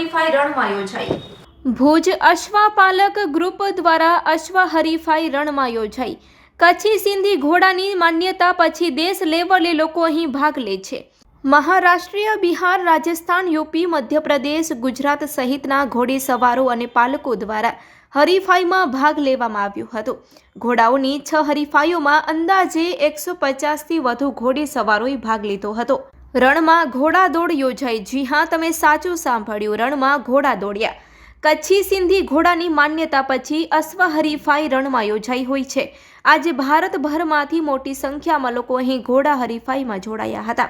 હરીફાઈ રણમાં યોજાઈ. ભુજ અશ્વાપાલક ગ્રુપ દ્વારા અશ્વ હરીફાઈ રણમાં યોજાઈ. કચ્છી સિંધી ઘોડાની માન્યતા પછી દેશ લેવલે લોકો અહીં ભાગ લે છે. મહારાષ્ટ્રીય, બિહાર, રાજસ્થાન, યુપી, મધ્યપ્રદેશ, ગુજરાત સહિતના ઘોડેસવારો અને પાલકો દ્વારા હરીફાઈમાં ભાગ લેવામાં આવ્યો હતો. ઘોડાઓની છ હરીફાઈઓમાં અંદાજે એકસો પચાસથી વધુ ઘોડેસવારોએ ભાગ લીધો હતો. રણમાં ઘોડા દોડ યોજાઈ. જી હા, તમે સાચું સાંભળ્યું. રણમાં ઘોડા દોડ્યા કચ્છી સિંધી ઘોડાની માન્યતા પછી અશ્વ હરીફાઈ રણમાં યોજાઈ હોય છે. આજે ભારતભરમાંથી મોટી સંખ્યામાં લોકો અહીં ઘોડા હરીફાઈમાં જોડાયા હતા.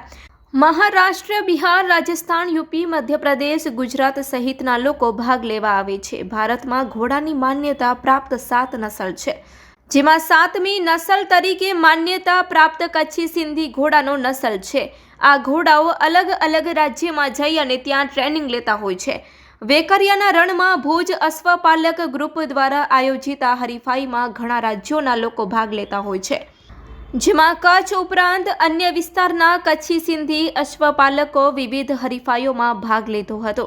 મહારાષ્ટ્ર, બિહાર, રાજસ્થાન, યુપી, મધ્યપ્રદેશ, ગુજરાત સહિતના લોકો ભાગ લેવા આવે છે. ભારતમાં ઘોડાની માન્યતા પ્રાપ્ત સાત નસલ છે. જેમાં સાતમી નસલ તરીકે માન્યતા પ્રાપ્ત કચ્છી સિંધી ઘોડાનો નસલ છે. આ ઘોડાઓ અલગ અલગ રાજ્યમાં જઈ અને ત્યાં ટ્રેનિંગ લેતા હોય છે. વેકરિયાના રણમાં ભુજ અશ્વપાલક ગ્રુપ દ્વારા આયોજિત આ હરીફાઈમાં ઘણા રાજ્યોના લોકો ભાગ લેતા હોય છે. જેમાં કચ્છ ઉપરાંત અન્ય વિસ્તારના કચ્છી સિંધી અશ્વપાલકો વિવિધ હરીફાઈઓમાં ભાગ લીધો હતો.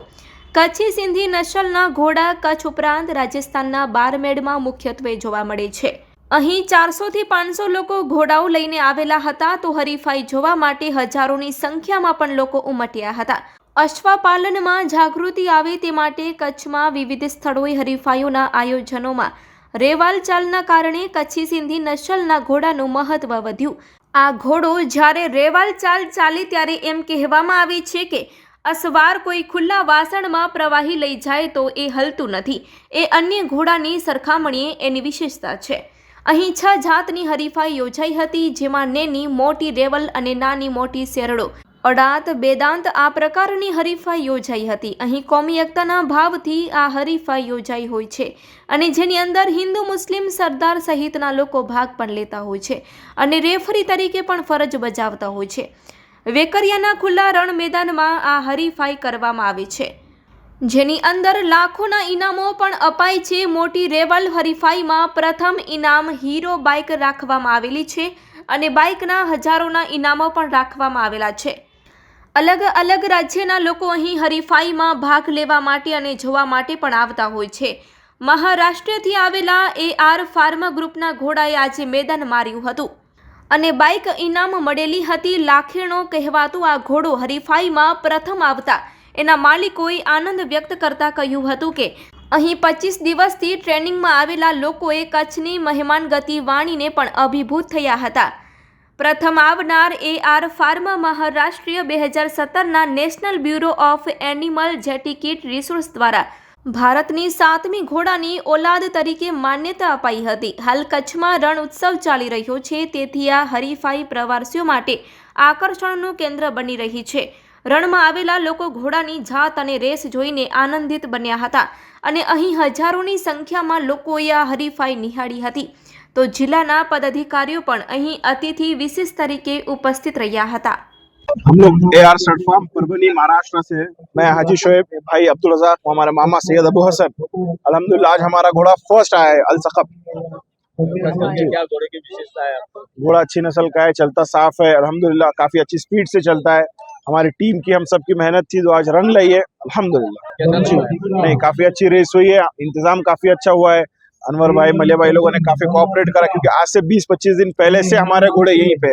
કચ્છી સિંધી નસલના ઘોડા કચ્છ ઉપરાંત રાજસ્થાનના બારમેડમાં મુખ્યત્વે જોવા મળે છે. અહીં ચારસોથી પાંચસો લોકો ઘોડાઓ લઈને આવેલા હતા તો હરીફાઈ જોવા માટે હજારોની સંખ્યામાં પણ લોકો ઉમટ્યા હતા. અશ્વપાલનમાં જાગૃતિ આવે તે માટે કચ્છમાં વિવિધ સ્થળોએ હરીફાઈઓના આયોજનોમાં રેવાલ ચાલના કારણે કચ્છી સિંધી નસલના ઘોડાનું મહત્વ વધ્યું. આ ઘોડો જ્યારે રેવાલ ચાલ ચાલે ત્યારે એમ કહેવામાં આવે છે કે અસવાર કોઈ ખુલ્લા વાસણમાં પ્રવાહી લઈ જાય તો એ હલતું નથી. એ અન્ય ઘોડાની સરખામણીએ એની વિશેષતા છે. અહીં છ જાતની હરીફાઈ યોજાઈ હતી, જેમાં નેની, મોટી રેવલ અને નાની મોટી શેરડો. અડાત, બેદાંત આ પ્રકારની હરીફાઈ યોજાઈ હતી. અહીં કોમી એકતાના ભાવથી આ હરીફાઈ યોજાઈ હોય છે અને જેની અંદર હિન્દુ, મુસ્લિમ, સરદાર સહિતના લોકો ભાગ પણ લેતા હોય છે અને રેફરી તરીકે પણ ફરજ બજાવતા હોય છે. વેકરિયાના ખુલ્લા રણ મેદાનમાં આ હરીફાઈ કરવામાં આવે છે. જેની અંદર લાખોના ઇનામો પણ અપાય છે. મોટી રેવલ હરીફાઈમાં પ્રથમ ઇનામ હીરો બાઇક રાખવામાં આવેલી છે અને બાઇકના હજારોના ઇનામો પણ રાખવામાં આવેલા છે. અલગ અલગ રાજ્યના લોકો અહીં હરીફાઈમાં ભાગ લેવા માટે અને જોવા માટે પણ આવતા હોય છે. મહારાષ્ટ્રથી આવેલા એ આર ફાર્મા ગ્રુપના ઘોડાએ આજે મેદાન માર્યું હતું અને બાઇક ઇનામ મળેલી હતી. લાખેણો કહેવાતું આ ઘોડો હરીફાઈમાં પ્રથમ આવતા એના માલિકોએ આનંદ વ્યક્ત કરતા કહ્યું હતું કે, અહીં પચીસ દિવસથી ટ્રેનિંગમાં આવેલા લોકોએ કચ્છની મહેમાન ગતિ વાણીને પણ અભિભૂત થયા હતા. પ્રથમ આવનાર એ આર ફાર્મા મહારાષ્ટ્રીય બે હજાર સત્તરના national bureau of animal genetic resource દ્વારા ભારતની સાતમી ઘોડાની ઓલાદ તરીકે માન્યતા અપાઈ હતી. હાલ કચ્છમાં રણ ઉત્સવ ચાલી રહ્યો છે, તેથી આ હરીફાઈ પ્રવાસીઓ માટે આકર્ષણનું કેન્દ્ર બની રહી છે. રણમાં આવેલા લોકો ઘોડાની જાત અને રેસ જોઈને આનંદિત બન્યા હતા અને અહીં હજારોની સંખ્યામાં લોકોએ આ હરીફાઈ નિહાળી હતી તો જિલ્લાના પદાધિકારીઓ પણ અહીં અતિથિ વિશેષ તરીકે ઉપસ્થિત રહ્યા હતા हम लोग A R shirt farm Parbhani Maharashtra से हैं। मैं हाजी शोएब भाई अब्दुल रजाक हमारे मामा सैयद अबू हसन अल्हम्दुलिल्लाह आज हमारा घोड़ा फर्स्ट आया है अल सखब क्या घोड़े की विशेषता है आपको घोड़ा अच्छी नस्ल का है चलता साफ है अल्हम्दुलिल्लाह काफी अच्छी स्पीड से चलता है हमारी टीम की हम सबकी मेहनत थी जो आज रंग लाई है अल्हम्दुलिल्लाह। नहीं काफ़ी अच्छी रेस हुई है इंतज़ाम काफ़ी अच्छा हुआ है। अनवर भाई मलिया भाई लोगों ने काफ़ी कोऑपरेट करा क्योंकि आज से 20-25 दिन पहले से हमारे घोड़े यहीं पे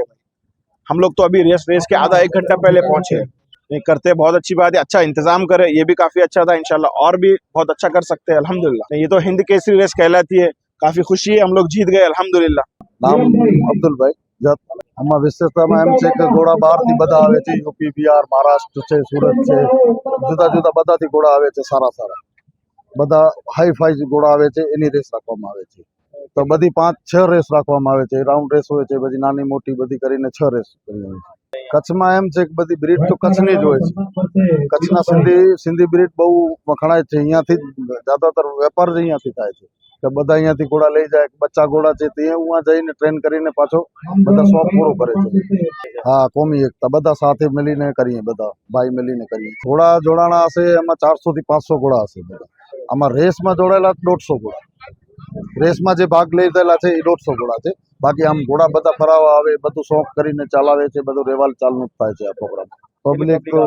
हम लोग तो अभी रेस रेस के आधा एक घंटा पहले पहुँचे नहीं करते बहुत अच्छी बात है अच्छा इंतज़ाम करे ये भी काफ़ी अच्छा था इनशाला और भी बहुत अच्छा कर सकते हैं अलहमदिल्ला ये तो हिंद केसरी रेस कहलाती है काफ़ी खुशी है हम लोग जीत गए अलहमदिल्ला नाम अब्दुल भाई આમાં વિશેષતામાં એમ છે કે ઘોડા બહારથી બધા આવે છે. યુપી, બિહાર, મહારાષ્ટ્ર છે, સુરત છે. જુદા જુદા બધાથી ઘોડા આવે છે સારા સારા. બધા હાઈ ફાઈ ઘોડા આવે છે, એની રેસ રાખવામાં આવે છે. તો બધી પાંચ, છ રેસ રાખવામાં આવે છે. રાઉન્ડ રેસ હોય છે બધી નાની મોટી બધી કરીને છ રેસ કરી આવે છે. કચ્છમાં એમ છે કે બધી બ્રિડ તો કચ્છની જ હોય છે. કચ્છના સિંધી સિંધી બ્રિડ બહુ વખણાય છે. અહીંયાથી જ્યાદાતર વેપાર જ અહીંયાથી થાય છે. કે બધા અહીંયાથી ઘોડા લઈ જાય બચ્ચા ઘોડા છે તે ત્યાં જઈને ટ્રેન કરીને પાછો બધા શોખ પૂરો કરે છે. હા કોમી એકતા. બધા સાથે મળીને કરીએ બધા ભાઈ મળીને કરીએ. ઘોડા જોડાણા હશે એમાં ચારસો થી પાંચસો ઘોડા હશે બધા. આમાં રેસમાં જોડાયેલા દોઢસો ઘોડા. રેસમાં જે ભાગ લઈ રહેલા છે એ દોઢસો ઘોડા છે. બાકી આમ ઘોડા બધા ફરાવા આવે બધું શોખ કરીને ચલાવે છે બધું રેવાલ ચાલનું જ થાય છે આ પ્રોગ્રામ પબ્લિક તો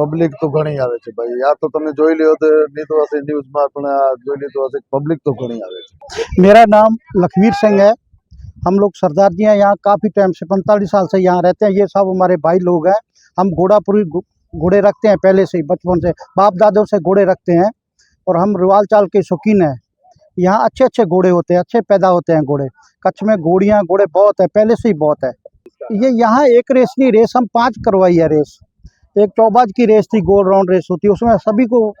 પબ્લિક તો ઘણી આવે છે ભાઈ આ તો તમે જોઈ લ્યો તો લીધું હશે ન્યૂઝમાં પણ આ જોઈ લીધું હશે પબ્લિક તો ઘણી આવે છે मेरा नाम लखवीर सिंह है हम लोग सरदार जी हैं यहाँ काफ़ी टाइम से पैंतालीस साल से यहाँ रहते हैं ये सब हमारे भाई लोग हैं हम घोड़ापुरी घो- घोड़े रखते हैं पहले से ही बचपन से बाप दादों से घोड़े रखते हैं और हम रिवाल चाल के शौकीन हैं यहाँ अच्छे अच्छे घोड़े होते हैं, अच्छे पैदा होते हैं घोड़े। कच्छ में घोड़ियाँ, घोड़े बहुत है, पहले से ही बहुत है। ये यहाँ एक रेस नहीं, रेस हम पाँच करवाई है रेस। एक चौबाज की रेस थी, गोल राउंड रेस होती है, उसमें सभी को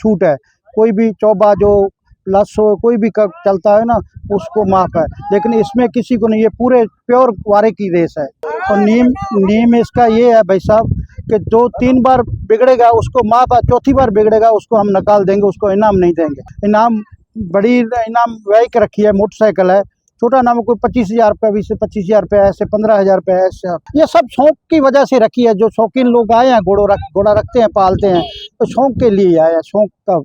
छूट है। कोई भी चौबाज हो, लस हो, कोई भी क- चलता है ना, उसको माफ़ है। लेकिन इसमें किसी को नहीं, ये पूरे प्योर वारे की रेस है। और नीम नियम इसका ये है भाई साहब कि जो तीन बार बिगड़ेगा, उसको माफ़ है, चौथी बार बिगड़ेगा, उसको हम निकाल देंगे, उसको इनाम नहीं देंगे। इनाम बड़ी इनाम वाइक रखी है, मोटरसाइकिल है। छोटा नाम कोई पच्चीस हज़ार रुपया, बीस से पच्चीस हज़ार रुपया, ऐसे पंद्रह हज़ार रुपया, ऐसे ये सब शौक की वजह से रखी है, जो शौकीन लोग आए हैं, घोड़ो रख, घोड़ा रखते हैं, पालते हैं तो शौक के लिए आए हैं, शौक का